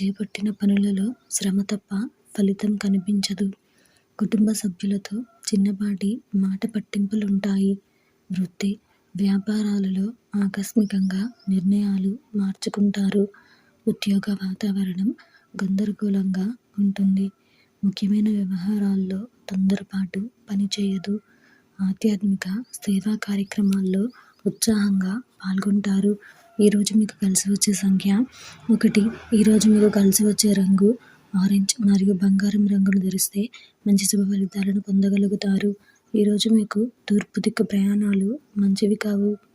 చేపట్టిన పనులలో శ్రమ తప్ప ఫలితం కనిపించదు. కుటుంబ సభ్యులతో చిన్నపాటి మాట పట్టింపులుంటాయి. వృత్తి వ్యాపారాలలో ఆకస్మికంగా నిర్ణయాలు మార్చుకుంటారు. ఉద్యోగ వాతావరణం గందరగోళంగా ఉంటుంది. ముఖ్యమైన వ్యవహారాల్లో తొందరపాటు పనిచేయదు. ఆధ్యాత్మిక సేవా కార్యక్రమాల్లో ఉత్సాహంగా పాల్గొంటారు. ఈరోజు మీకు కలిసి వచ్చే సంఖ్య ఒకటి. ఈరోజు మీకు కలిసి వచ్చే రంగు ఆరెంజ్ మరియు బంగారం రంగులు ధరిస్తే మంచి శుభ ఫలితాలను పొందగలుగుతారు. ఈరోజు మీకు తూర్పు దిక్కు ప్రయాణాలు మంచివి కావు.